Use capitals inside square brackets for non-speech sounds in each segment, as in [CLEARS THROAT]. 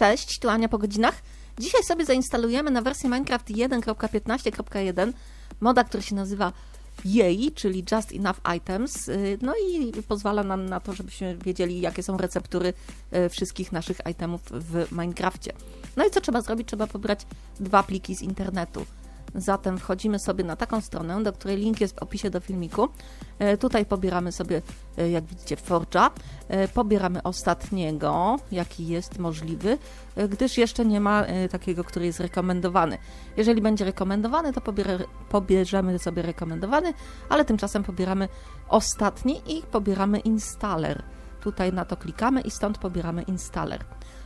Cześć, tu Ania po godzinach. Dzisiaj sobie zainstalujemy na wersję Minecraft 1.15.1 moda, który się nazywa Jej, czyli Just Enough Items. Y, No i pozwala nam na to, żebyśmy wiedzieli, jakie są receptury y, wszystkich naszych itemów w Minecrafcie. No i co trzeba zrobić? Trzeba pobrać dwa pliki z internetu. Zatem wchodzimy sobie na taką stronę, do której link jest w opisie do filmiku. E, Tutaj pobieramy sobie, e, jak widzicie, Forge'a. E, Pobieramy ostatniego, jaki jest możliwy, gdyż jeszcze nie ma takiego, który jest rekomendowany. Jeżeli będzie rekomendowany, to pobier pobierzemy sobie rekomendowany, ale tymczasem pobieramy ostatni i pobieramy installer. Tutaj na to klikamy i stąd pobieramy installer.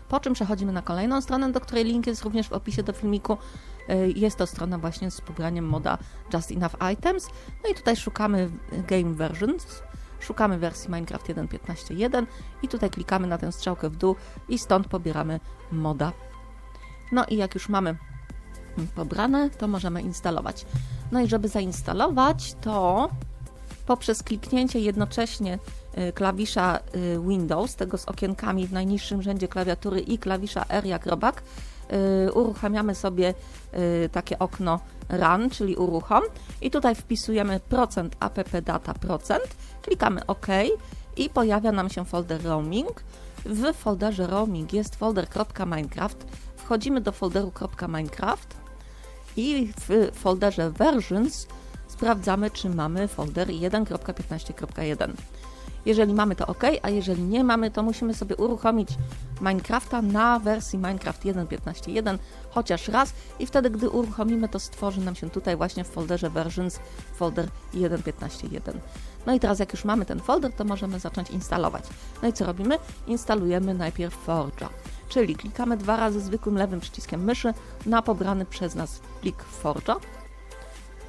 Po czym przechodzimy na kolejną stronę, do której link jest również w opisie do filmiku. E, Jest to strona właśnie z pobraniem moda Just Enough Items. No i tutaj szukamy Game Versions. Szukamy wersji Minecraft 1.15.1 i tutaj klikamy na tę strzałkę w dół i stąd pobieramy moda. No i jak już mamy pobrane, to możemy instalować. No i żeby zainstalować, to poprzez kliknięcie jednocześnie y, klawisza y, Windows, tego z okienkami w najniższym rzędzie klawiatury i klawisza R jak robak, y, uruchamiamy sobie y, takie okno run, czyli uruchom i tutaj wpisujemy procent app data procent, klikamy OK i pojawia nam się folder roaming. W folderze roaming jest folder .minecraft. Wchodzimy do folderu .minecraft i w folderze versions sprawdzamy, czy mamy folder 1.15.1. Jeżeli mamy to OK, a jeżeli nie mamy, to musimy sobie uruchomić Minecrafta na wersji Minecraft 1.15.1 chociaż raz i wtedy, gdy uruchomimy, to stworzy nam się tutaj właśnie w folderze versions folder 1.15.1. No i teraz jak już mamy ten folder, to możemy zacząć instalować. No i co robimy? Instalujemy najpierw Forge'a, czyli klikamy dwa razy zwykłym lewym przyciskiem myszy na pobrany przez nas plik Forge'a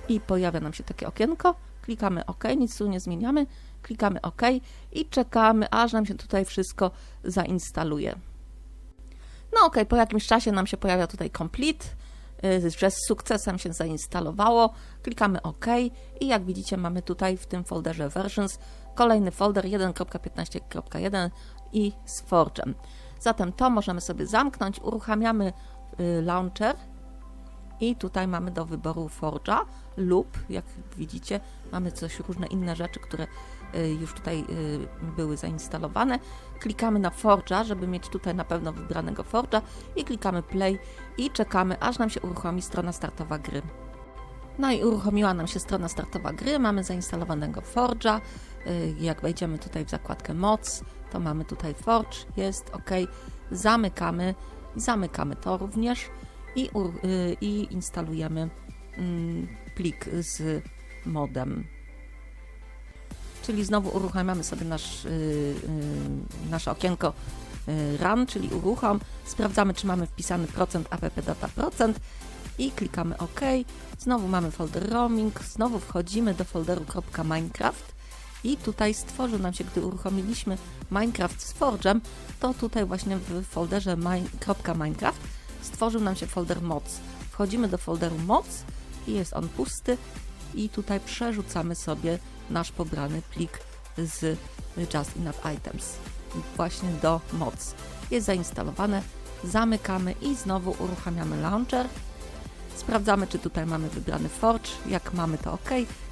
i pojawia nam się takie okienko. Klikamy OK, nic tu nie zmieniamy. Klikamy OK i czekamy, aż nam się tutaj wszystko zainstaluje. No OK, po jakimś czasie nam się pojawia tutaj complete, y, że z sukcesem się zainstalowało. Klikamy OK i jak widzicie mamy tutaj w tym folderze versions kolejny folder 1.15.1 i z Forge'em. Zatem to możemy sobie zamknąć, uruchamiamy y, launcher i tutaj mamy do wyboru Forge'a lub, jak widzicie, mamy coś, różne inne rzeczy, które y, już tutaj y, były zainstalowane. Klikamy na Forge'a, żeby mieć tutaj na pewno wybranego Forge'a i klikamy Play i czekamy, aż nam się uruchomi strona startowa gry. No i uruchomiła nam się strona startowa gry, mamy zainstalowanego Forge'a. Y, Jak wejdziemy tutaj w zakładkę moc, to mamy tutaj Forge, jest OK. Zamykamy, zamykamy to również i, y, i instalujemy mm, plik z modem. Czyli znowu uruchamiamy sobie nasz, y, y, nasze okienko y, run, czyli uruchom. Sprawdzamy, czy mamy wpisany procent app data procent i klikamy OK. Znowu mamy folder roaming, znowu wchodzimy do folderu .minecraft i tutaj stworzył nam się, gdy uruchomiliśmy Minecraft z Forge'em, to tutaj właśnie w folderze mine- .minecraft stworzył nam się folder moc. Wchodzimy do folderu moc i jest on pusty i tutaj przerzucamy sobie nasz pobrany plik z Just Enough Items właśnie do moc. Jest zainstalowane, zamykamy i znowu uruchamiamy launcher. Sprawdzamy, czy tutaj mamy wybrany Forge. Jak mamy, to OK.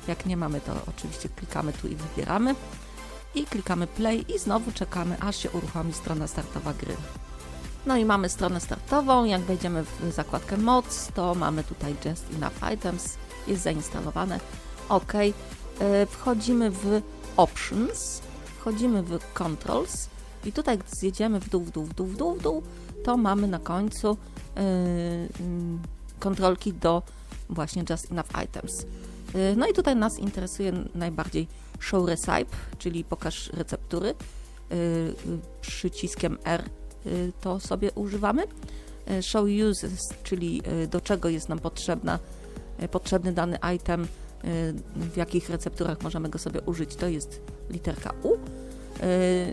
Jak nie mamy, to oczywiście klikamy tu i wybieramy. I klikamy Play i znowu czekamy, aż się uruchomi strona startowa gry. No i mamy stronę startową. Jak wejdziemy w zakładkę moc, to mamy tutaj Just Enough Items. Jest zainstalowane. OK. E, Wchodzimy w Options. Wchodzimy w Controls. I tutaj, gdy zjedziemy w dół, w dół, w dół, w dół, w dół, to mamy na końcu yy, yy, kontrolki do właśnie Just Enough Items. Yy, No i tutaj nas interesuje najbardziej Show Recipe, czyli pokaż receptury. Przyciskiem R to sobie używamy. Show Uses, czyli do czego jest nam potrzebna, potrzebny dany item, w jakich recepturach możemy go sobie użyć, to jest literka U.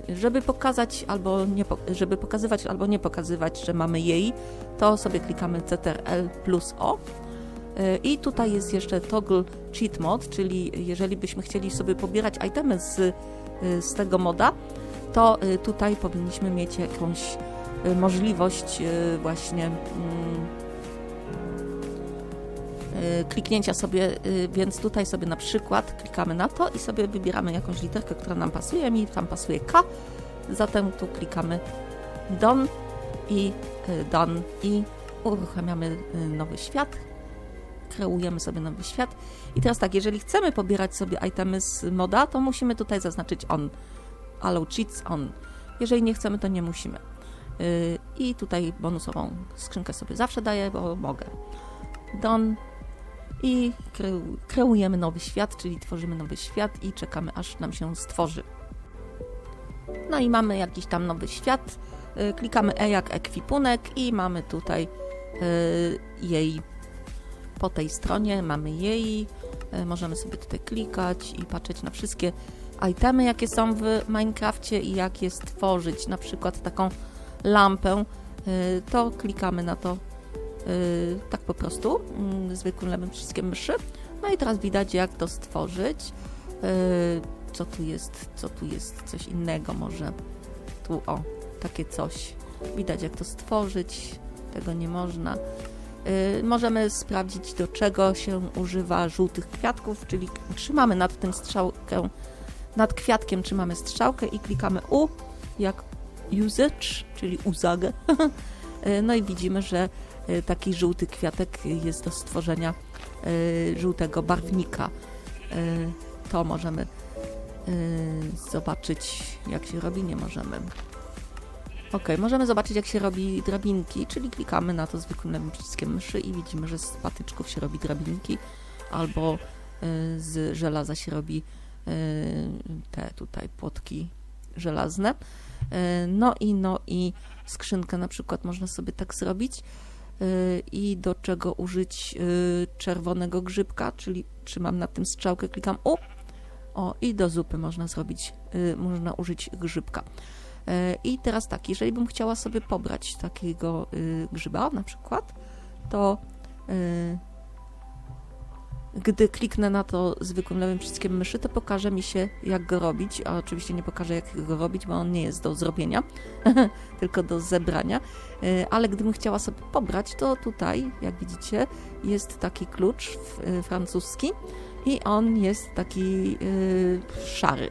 Yy, Żeby pokazać albo nie, żeby pokazywać albo nie pokazywać, że mamy jej, to sobie klikamy CTRL plus O. Yy, I tutaj jest jeszcze toggle cheat mode, czyli jeżeli byśmy chcieli sobie pobierać itemy z, z tego moda, to tutaj powinniśmy mieć jakąś y, możliwość y, właśnie mm, y, kliknięcia sobie, y, więc tutaj sobie na przykład klikamy na to i sobie wybieramy jakąś literkę, która nam pasuje. Mi tam pasuje K, zatem tu klikamy Done i y, Done i uruchamiamy y, nowy świat. Kreujemy sobie nowy świat. I teraz tak, jeżeli chcemy pobierać sobie itemy z moda, to musimy tutaj zaznaczyć on. Allow cheats on. Jeżeli nie chcemy, to nie musimy. I tutaj bonusową skrzynkę sobie zawsze daję, bo mogę. Done. I kreu- kreujemy nowy świat, czyli tworzymy nowy świat i czekamy, aż nam się stworzy. No i mamy jakiś tam nowy świat. Yy, Klikamy E jak ekwipunek i mamy tutaj yy, jej po tej stronie mamy jej, e, możemy sobie tutaj klikać i patrzeć na wszystkie itemy, jakie są w Minecrafcie i jak je stworzyć, na przykład taką lampę, to klikamy na to tak po prostu, mm, zwykłym lewym przyciskiem myszy. No i teraz widać, jak to stworzyć. E, Co tu jest? Co tu jest? Coś innego może. Tu, o, takie coś. Widać, jak to stworzyć. Tego nie można. Y, Możemy sprawdzić, do czego się używa żółtych kwiatków, czyli trzymamy nad tym strzałkę, nad kwiatkiem trzymamy strzałkę i klikamy U, jak usage, czyli uzagę. [LAUGHS] Y, No i widzimy, że y, taki żółty kwiatek jest do stworzenia y, żółtego barwnika. To możemy zobaczyć, jak się robi, nie możemy. Ok, możemy zobaczyć jak się robi drabinki, czyli klikamy na to zwykłym lewym przyciskiem myszy i widzimy, że z patyczków się robi drabinki, albo z żelaza się robi te tutaj płotki żelazne. Y, no i no i skrzynkę na przykład można sobie tak zrobić y, i do czego użyć y, czerwonego grzybka, czyli trzymam na tym strzałkę, klikam U. O, i do zupy można zrobić, można użyć grzybka. E, I teraz tak, jeżeli bym chciała sobie pobrać takiego grzyba na przykład, to gdy kliknę na to zwykłym lewym przyciskiem myszy, to pokaże mi się jak go robić, a oczywiście nie pokaże jak go robić, bo on nie jest do zrobienia, [LAUGHS] tylko do zebrania, E, ale gdybym chciała sobie pobrać, to tutaj, jak widzicie, jest taki klucz y, francuski i on jest taki y, szary.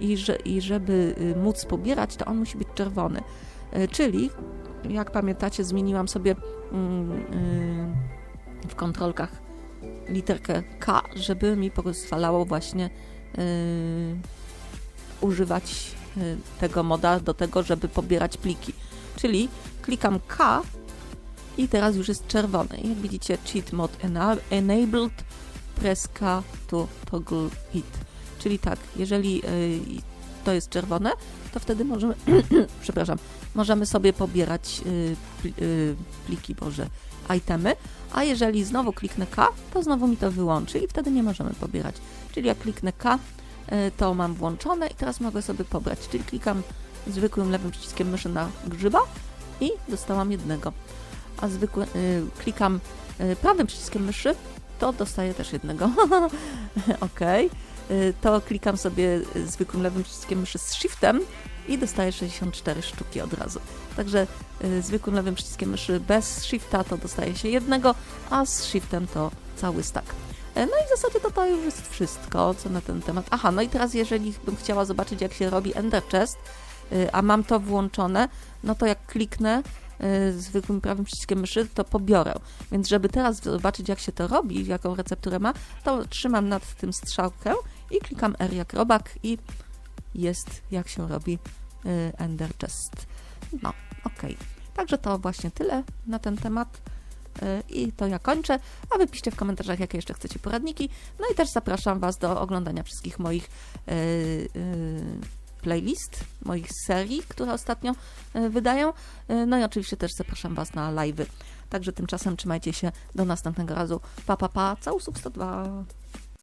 I, że, i żeby móc pobierać, to on musi być czerwony. Czyli, jak pamiętacie, zmieniłam sobie mm, w kontrolkach literkę K, żeby mi pozwalało właśnie y, używać y, tego moda do tego, żeby pobierać pliki. Czyli klikam K i teraz już jest czerwony. Jak widzicie, cheat ena- enabled, press K to toggle it. Czyli tak, jeżeli y, to jest czerwone, to wtedy możemy, [CLEARS THROAT] przepraszam, możemy sobie pobierać y, y, pliki, boże, itemy, a jeżeli znowu kliknę K, to znowu mi to wyłączy i wtedy nie możemy pobierać. Czyli jak kliknę K, y, to mam włączone i teraz mogę sobie pobrać. Czyli klikam zwykłym lewym przyciskiem myszy na grzyba i dostałam jednego. A zwykły, klikam prawym przyciskiem myszy, to dostaję też jednego. [LAUGHS] ok. To klikam sobie zwykłym lewym przyciskiem myszy z shiftem i dostaję 64 sztuki od razu. Także y, zwykłym lewym przyciskiem myszy bez shifta to dostaje się jednego, a z shiftem to cały stack. E, No i w zasadzie to, to już jest wszystko, co na ten temat. Aha, no i teraz jeżeli bym chciała zobaczyć, jak się robi Ender Chest, y, a mam to włączone, no to jak kliknę y, zwykłym prawym przyciskiem myszy, to pobiorę. Więc żeby teraz zobaczyć, jak się to robi, jaką recepturę ma, to trzymam nad tym strzałkę i klikam R jak robak i jest, jak się robi Ender Chest. No, okej. Także to właśnie tyle na ten temat. Y, I to ja kończę, a wy piszcie w komentarzach, jakie jeszcze chcecie poradniki. No i też zapraszam Was do oglądania wszystkich moich y, y, playlist, moich serii, które ostatnio y, wydają. Y, No i oczywiście też zapraszam Was na live'y. Także tymczasem trzymajcie się do następnego razu. Pa, pa, pa. Całusów 102.